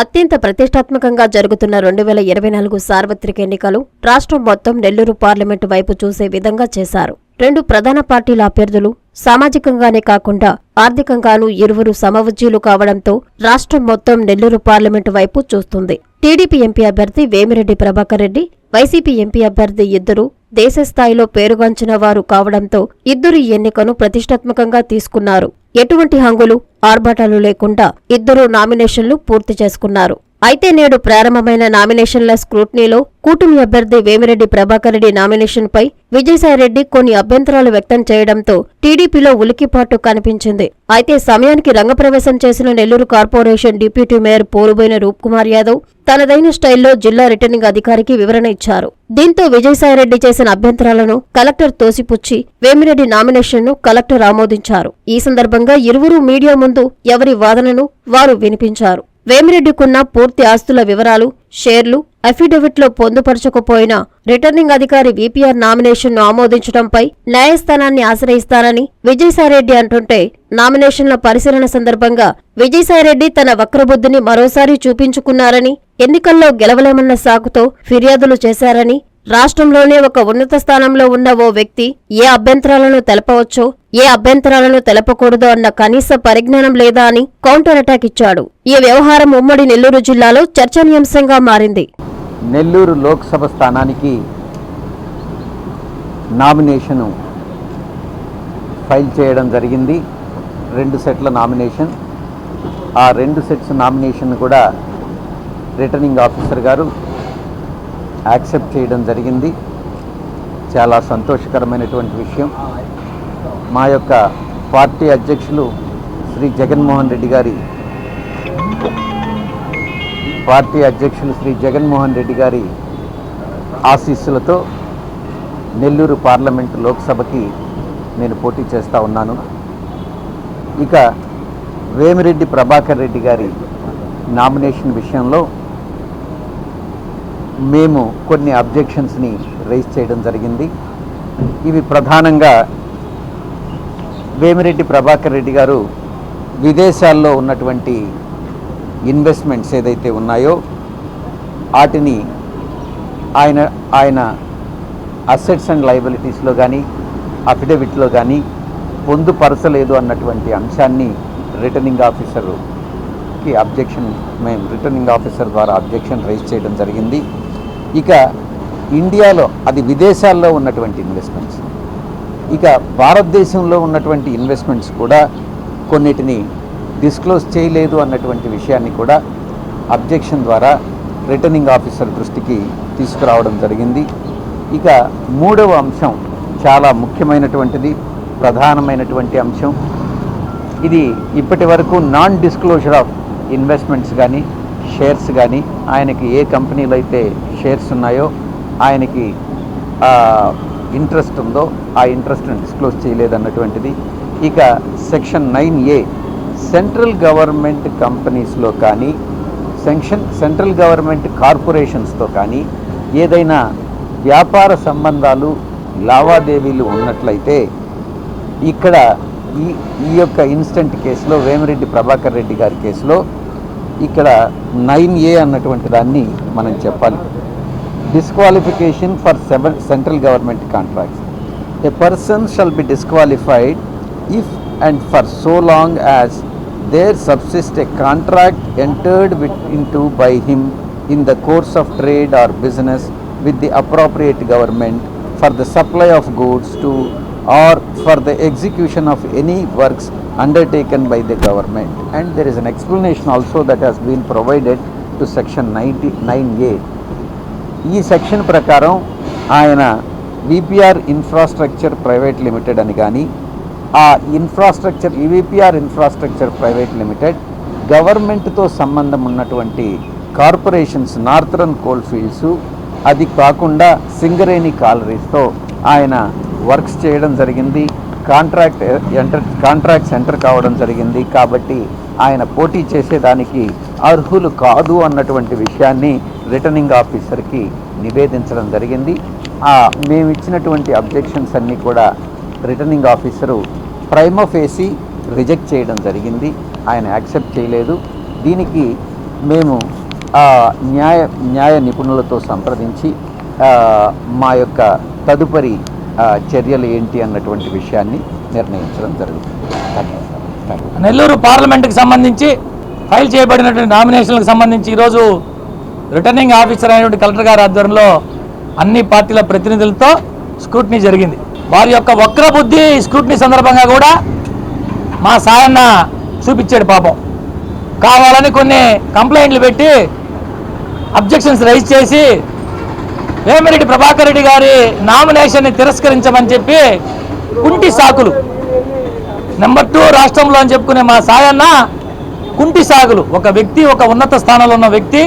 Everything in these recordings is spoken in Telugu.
అత్యంత ప్రతిష్టాత్మకంగా జరుగుతున్న రెండు వేల ఇరవై నాలుగు సార్వత్రిక ఎన్నికలు రాష్ట్రం మొత్తం నెల్లూరు పార్లమెంటు వైపు చూసే విధంగా చేశారు. రెండు ప్రధాన పార్టీల అభ్యర్థులు సామాజికంగానే కాకుండా ఆర్థికంగానూ ఇరువురు సమవుజ్జీలు కావడంతో రాష్ట్రం మొత్తం నెల్లూరు పార్లమెంటు వైపు చూస్తుంది. టీడీపీ ఎంపీ అభ్యర్థి వేమిరెడ్డి ప్రభాకర్ రెడ్డి వైసీపీ ఎంపీ అభ్యర్థి ఇద్దరు దేశ స్థాయిలో పేరుగాంచిన వారు కావడంతో ఇద్దరు ఈ ఎన్నికను ప్రతిష్టాత్మకంగా తీసుకున్నారు. ఎటువంటి హంగులు ఆర్భాటాలు లేకుండా ఇద్దరు నామినేషన్లు పూర్తి చేసుకున్నారు. అయితే నేడు ప్రారంభమైన నామినేషన్ల స్క్రూట్నీలో కూటమి అభ్యర్థి వేమిరెడ్డి ప్రభాకర్ రెడ్డి నామినేషన్పై విజయసాయిరెడ్డి కొన్ని అభ్యంతరాలు వ్యక్తం చేయడంతో టీడీపీలో ఉలికిపాటు కనిపించింది. అయితే సమయానికి రంగప్రవేశం చేసిన Nellore corporation deputy mayor Poruboina Roopkumar Yadav తనదైన స్టైల్లో జిల్లా రిటర్నింగ్ అధికారికి వివరణ ఇచ్చారు. దీంతో విజయసాయిరెడ్డి చేసిన అభ్యంతరాలను కలెక్టర్ తోసిపుచ్చి వేమిరెడ్డి నామినేషన్ను కలెక్టర్ ఆమోదించారు. ఈ సందర్భంగా ఇరువురు మీడియా ముందు ఎవరి వాదనను వారు వినిపించారు. వేమిరెడ్డికున్న పూర్తి ఆస్తుల వివరాలు షేర్లు అఫిడవిట్లో పొందుపరచకపోయినా రిటర్నింగ్ అధికారి వీపీఆర్ నామినేషన్ను ఆమోదించడంపై న్యాయస్థానాన్ని ఆశ్రయిస్తానని విజయసాయిరెడ్డి అంటుంటే నామినేషన్ల పరిశీలన సందర్భంగా విజయసాయిరెడ్డి తన వక్రబుద్ధిని మరోసారి చూపించుకున్నారని ఎన్నికల్లో గెలవలేమన్న సాకుతో ఫిర్యాదులు చేశారని రాష్ట్రంలోనే ఒక ఉన్నత స్థానంలో ఉన్న ఓ వ్యక్తి ఏ అభ్యంతరాలను తెలపవచ్చో ఏ అభ్యంతరాలను తెలపకూడదో అన్న కనీస పరిజ్ఞానం లేదా అని కౌంటర్ అటాక్ ఇచ్చాడు. ఈ వ్యవహారం ఉమ్మడి నెల్లూరు జిల్లాలో చర్చనీయాంశంగా మారింది. నెల్లూరు లోక్సభ స్థానానికి నామినేషను ఫైల్ చేయడం జరిగింది. రెండు సెట్ల నామినేషన్. ఆ రెండు సెట్స్ నామినేషన్ కూడా రిటర్నింగ్ ఆఫీసర్ గారు యాక్సెప్ట్ చేయడం జరిగింది. చాలా సంతోషకరమైనటువంటి విషయం. మా యొక్క పార్టీ అధ్యక్షులు శ్రీ జగన్మోహన్ రెడ్డి గారి పార్టీ అధ్యక్షులు శ్రీ జగన్మోహన్ రెడ్డి గారి ఆశీస్సులతో నెల్లూరు పార్లమెంటు లోక్సభకి నేను పోటీ చేస్తూ ఉన్నాను. ఇక వేమిరెడ్డి ప్రభాకర్ రెడ్డి గారి నామినేషన్ విషయంలో మేము కొన్ని అబ్జెక్షన్స్ని రైజ్ చేయడం జరిగింది. ఇవి ప్రధానంగా వేమిరెడ్డి ప్రభాకర్ రెడ్డి గారు విదేశాల్లో ఉన్నటువంటి ఇన్వెస్ట్మెంట్స్ ఏదైతే ఉన్నాయో వాటిని ఆయన ఆయన అసెట్స్ అండ్ లైబిలిటీస్లో కానీ అఫిడవిట్లో కానీ పొందుపరచలేదు అన్నటువంటి అంశాన్ని రిటర్నింగ్ ఆఫీసర్కి అబ్జెక్షన్ మేము రిటర్నింగ్ ఆఫీసర్ ద్వారా అబ్జెక్షన్ రైజ్ చేయడం జరిగింది. ఇక ఇండియాలో అది విదేశాల్లో ఉన్నటువంటి ఇన్వెస్ట్మెంట్స్ ఇక భారతదేశంలో ఉన్నటువంటి ఇన్వెస్ట్మెంట్స్ కూడా కొన్నిటిని డిస్క్లోజ్ చేయలేదు అన్నటువంటి విషయాన్ని కూడా అబ్జెక్షన్ ద్వారా రిటర్నింగ్ ఆఫీసర్ దృష్టికి తీసుకురావడం జరిగింది. ఇక మూడవ అంశం చాలా ముఖ్యమైనటువంటిది ప్రధానమైనటువంటి అంశం. ఇది ఇప్పటి వరకు నాన్ డిస్క్లోజర్ ఆఫ్ ఇన్వెస్ట్మెంట్స్ కానీ షేర్స్ కానీ ఆయనకి ఏ కంపెనీలో అయితే షేర్స్ ఉన్నాయో ఆయనకి ఇంట్రెస్ట్ ఉందో ఆ ఇంట్రెస్ట్ని డిస్క్లోజ్ చేయలేదన్నటువంటిది. ఇక section nine A central government కంపెనీస్లో కానీ సెంక్షన్ సెంట్రల్ గవర్నమెంట్ కార్పొరేషన్స్తో కానీ ఏదైనా వ్యాపార సంబంధాలు లావాదేవీలు ఉన్నట్లయితే ఇక్కడ ఈ ఈ యొక్క ఇన్స్టెంట్ కేసులో వేమిరెడ్డి ప్రభాకర్ రెడ్డి గారి కేసులో ఇక్కడ నైన్ ఏ అన్నటువంటి దాన్ని మనం చెప్పాలి disqualification for seven central government contracts. A person shall be disqualified if and for so long as there subsists a contract entered with, into by him in the course of trade or business with the appropriate government for the supply of goods to or for the execution of any works undertaken by the government. And there is an explanation also that has been provided to section 99A ఈ సెక్షన్ ప్రకారం ఆయన విపిఆర్ ఇన్ఫ్రాస్ట్రక్చర్ ప్రైవేట్ లిమిటెడ్ అని కానీ ఆ infrastructure EVPR infrastructure private limited గవర్నమెంట్తో సంబంధం ఉన్నటువంటి కార్పొరేషన్స్ నార్థరన్ కోల్ ఫీల్డ్స్ అది కాకుండా సింగరేణి కాలరీస్తో ఆయన వర్క్స్ చేయడం జరిగింది. కాంట్రాక్ట్ ఎంటర్ కాంట్రాక్ట్స్ ఎంటర్ కావడం జరిగింది. కాబట్టి ఆయన పోటీ చేసేదానికి అర్హులు కాదు అన్నటువంటి విషయాన్ని రిటర్నింగ్ ఆఫీసర్కి నివేదించడం జరిగింది. ఆ మేము ఇచ్చినటువంటి అబ్జెక్షన్స్ అన్నీ కూడా రిటర్నింగ్ ఆఫీసరు ప్రైమోఫేసి రిజెక్ట్ చేయడం జరిగింది. ఆయన యాక్సెప్ట్ చేయలేదు. దీనికి మేము ఆ న్యాయ న్యాయ నిపుణులతో సంప్రదించి మా యొక్క తదుపరి చర్యలు ఏంటి అన్నటువంటి విషయాన్ని నిర్ణయించడం జరుగుతుంది. నెల్లూరు పార్లమెంట్కి సంబంధించి ఫైల్ చేయబడినటువంటి నామినేషన్లకు సంబంధించి ఈరోజు రిటర్నింగ్ ఆఫీసర్ అయినటువంటి కలెక్టర్ గారి ఆధ్వర్యంలో అన్ని పార్టీల ప్రతినిధులతో స్క్రూటినీ జరిగింది. వారి యొక్క వక్ర బుద్ధి స్క్రూటినీ సందర్భంగా కూడా మా సాయన్న చూపించాడు పాపం. కావాలని కొన్ని కంప్లైంట్లు పెట్టి అబ్జెక్షన్స్ రైజ్ చేసి వేమిరెడ్డి ప్రభాకర్ రెడ్డి గారి నామినేషన్ని తిరస్కరించమని చెప్పి కుంటి సాకులు. నెంబర్ టూ రాష్ట్రంలో అని చెప్పుకునే మా సాయన్న కుంటి సాగులు ఒక వ్యక్తి ఒక ఉన్నత స్థానంలో ఉన్న వ్యక్తి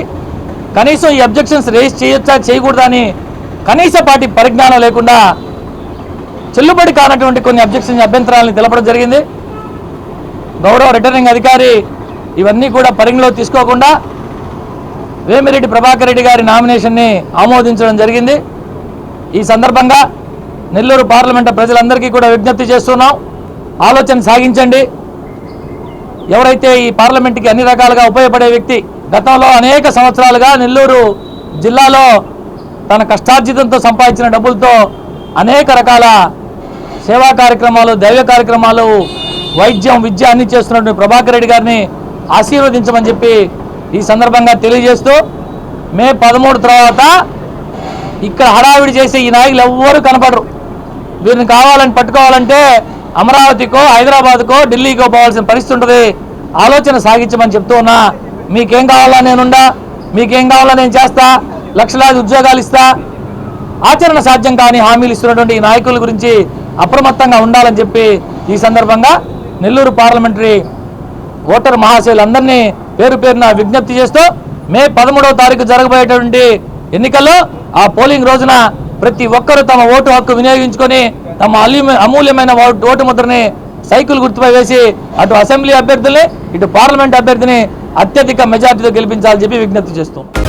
కనీసం ఈ అబ్జెక్షన్స్ రేజ్ చేయొచ్చా చేయకూడదా అని కనీస పాటి పరిజ్ఞానం లేకుండా చెల్లుబడి కానటువంటి కొన్ని అబ్జెక్షన్స్ అభ్యంతరాలను తెలపడం జరిగింది. గౌరవ రిటర్నింగ్ అధికారి ఇవన్నీ కూడా పరిగణలో తీసుకోకుండా వేమిరెడ్డి ప్రభాకర్ రెడ్డి గారి నామినేషన్ని ఆమోదించడం జరిగింది. ఈ సందర్భంగా నెల్లూరు పార్లమెంట్ ప్రజలందరికీ కూడా విజ్ఞప్తి చేస్తున్నాం. ఆలోచన సాగించండి. ఎవరైతే ఈ పార్లమెంట్కి అన్ని రకాలుగా ఉపయోగపడే వ్యక్తి గతంలో అనేక సంవత్సరాలుగా నెల్లూరు జిల్లాలో తన కష్టార్జితంతో సంపాదించిన డబ్బులతో అనేక రకాల సేవా కార్యక్రమాలు దైవ కార్యక్రమాలు వైద్యం విద్య అన్ని చేస్తున్నటువంటి ప్రభాకర్ రెడ్డి గారిని ఆశీర్వదించమని చెప్పి ఈ సందర్భంగా తెలియజేస్తూ మే పదమూడు తర్వాత ఇక్కడ హడావిడి చేసే ఈ నాయకులు ఎవ్వరూ కనపడరు. వీరిని కావాలని పట్టుకోవాలంటే అమరావతికో హైదరాబాద్కో ఢిల్లీకో పోవాల్సిన పరిస్థితి ఉంటుంది. ఆలోచన సాగించమని చెప్తూ ఉన్నా మీకేం కావాలా నేనుండా? మీకేం కావాలా నేను చేస్తా? లక్షలాది ఉద్యోగాలు ఇస్తా? ఆచరణ సాధ్యం కాని హామీలు ఇస్తున్నటువంటి ఈ నాయకుల గురించి అప్రమత్తంగా ఉండాలని చెప్పి ఈ సందర్భంగా నెల్లూరు పార్లమెంటరీ ఓటర్ మహాశయులందరినీ పేరు పేరున విజ్ఞప్తి చేస్తూ మే పదమూడవ తారీఖు జరగబోయేటువంటి ఎన్నికల్లో ఆ పోలింగ్ రోజున ప్రతి ఒక్కరూ తమ ఓటు హక్కు వినియోగించుకొని తమ అమూల్యమైన ఓటు ఓటు ముద్రని సైకిల్ గుర్తుపై వేసి అటు అసెంబ్లీ అభ్యర్థుల్ని ఇటు పార్లమెంట్ అభ్యర్థిని అత్యధిక మెజార్టీతో గెలిపించాలని చెప్పి విజ్ఞప్తి చేస్తున్నాం